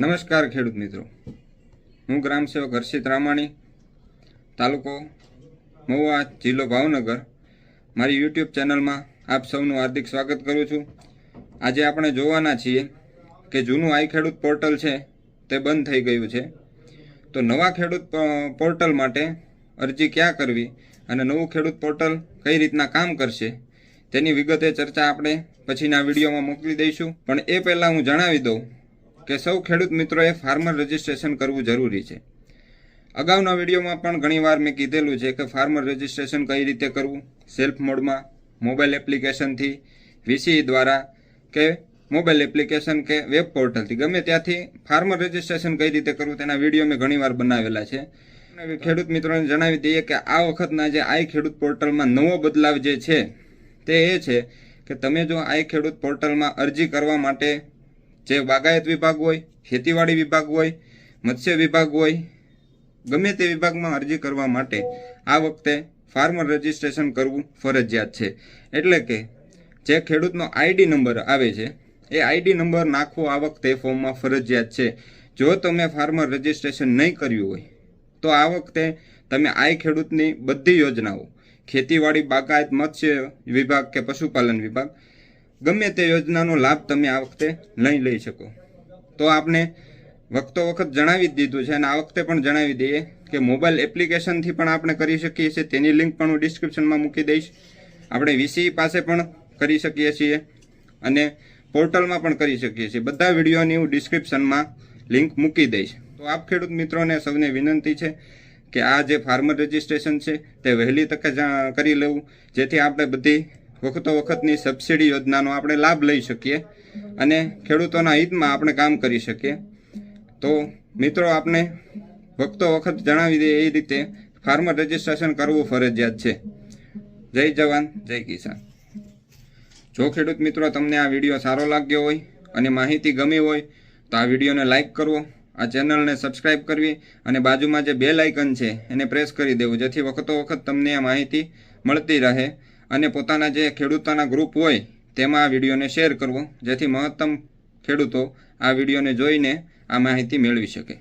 નમસ્કાર ખેડૂત મિત્રો. હું ગ્રામ સેવક હર્ષિત રામાણી, તાલુકો મહુવા, જિલ્લો ભાવનગર. મારી યુટ્યુબ ચેનલમાં આપ સૌનું હાર્દિક સ્વાગત કરું છું. આજે આપણે જોવાના છીએ કે જૂનું આઈ ખેડૂત પોર્ટલ છે તે બંધ થઈ ગયું છે. તો નવા ખેડૂત પોર્ટલ માટે અરજી ક્યાં કરવી અને નવું ખેડૂત પોર્ટલ કઈ રીતના કામ કરશે તેની વિગતે ચર્ચા આપણે પછીના વિડીયોમાં મોકલી દઈશું. પણ એ પહેલાં હું જણાવી દઉં કે સૌ ખેડૂત મિત્રોએ ફાર્મર રજિસ્ટ્રેશન કરવું જરૂરી છે. અગાઉના વિડીયોમાં પણ ઘણીવાર મેં કીધેલું છે કે ફાર્મર રજિસ્ટ્રેશન કઈ રીતે કરવું? સેલ્ફ મોડમાં મોબાઈલ એપ્લિકેશનથી વીસી દ્વારા કે મોબાઈલ એપ્લિકેશન કે વેબ પોર્ટલથી ગમે ત્યાંથી ફાર્મર રજિસ્ટ્રેશન કઈ રીતે કરવું તેના વીડિયો મેં ઘણીવાર બનાવેલા છે. ખેડૂત મિત્રોને જણાવી દઈએ કે આ વખતના જે આઈ ખેડૂત પોર્ટલમાં નવો બદલાવ જે છે તે એ છે કે તમે જો આઈ ખેડૂત પોર્ટલમાં અરજી કરવા માટે જે બાગાયત વિભાગ હોય, ખેતીવાડી વિભાગ હોય, મત્સ્ય વિભાગ હોય, ગમે તે વિભાગમાં અરજી કરવા માટે આ વખતે ફાર્મર રજિસ્ટ્રેશન કરવું ફરજિયાત છે. એટલે કે જે ખેડૂતનો આઈડી નંબર આવે છે, એ આઈડી નંબર નાખવો આ વખતે ફોર્મમાં ફરજિયાત છે. જો તમે ફાર્મર રજિસ્ટ્રેશન નહીં કર્યું હોય, તો આ વખતે તમે આઈ ખેડૂતની બધી યોજનાઓ, ખેતીવાડી, બાગાયત, મત્સ્ય વિભાગ કે પશુપાલન વિભાગ ગમે તે યોજનાનો લાભ તમે આ વખતે લઈ લઈ શકો. તો આપને વખતો વખત જણાવી જ દીધું છે અને આ વખતે પણ જણાવી દઈએ કે મોબાઈલ એપ્લિકેશનથી પણ આપણે કરી શકીએ છીએ. તેની લિંક પણ હું ડિસ્ક્રિપ્શનમાં મૂકી દઈશ. આપણે વીસી પાસે પણ કરી શકીએ છીએ અને પોર્ટલમાં પણ કરી શકીએ છીએ. બધા વિડીયોની હું ડિસ્ક્રિપ્શનમાં લિંક મૂકી દઈશ. તો આપ ખેડૂત મિત્રોને સૌને વિનંતી છે કે આ જે ફાર્મર રજિસ્ટ્રેશન છે તે વહેલી તકે કરી લેવું. જેથી આપણે બધી વખતો વખતની સબસિડી યોજનાનો આપણે લાભ લઈ શકીએ અને ખેડૂતોના હિતમાં આપણે કામ કરી શકીએ. તો મિત્રો આપણે વખતો વખત જણાવી દઈએ એ રીતે ફાર્મર રજિસ્ટ્રેશન કરવું ફરજિયાત છે. જય જવાન, જય કિસાન. જો ખેડૂત મિત્રો, તમને આ વીડિયો સારો લાગ્યો હોય અને માહિતી ગમી હોય, તો આ વિડીયોને લાઇક કરવો, આ ચેનલને સબસ્ક્રાઇબ કરવી અને બાજુમાં જે બેલ આઇકન છે એને પ્રેસ કરી દેવું, જેથી વખતો વખત તમને આ માહિતી મળતી રહે. અને પોતાના જે ખેડૂતોના ગ્રુપ હોય, તેમાં આ વિડીયોને શેર કરવો. જેથી મહત્તમ ખેડૂતો આ વિડીયોને જોઈને આ માહિતી મેળવી શકે.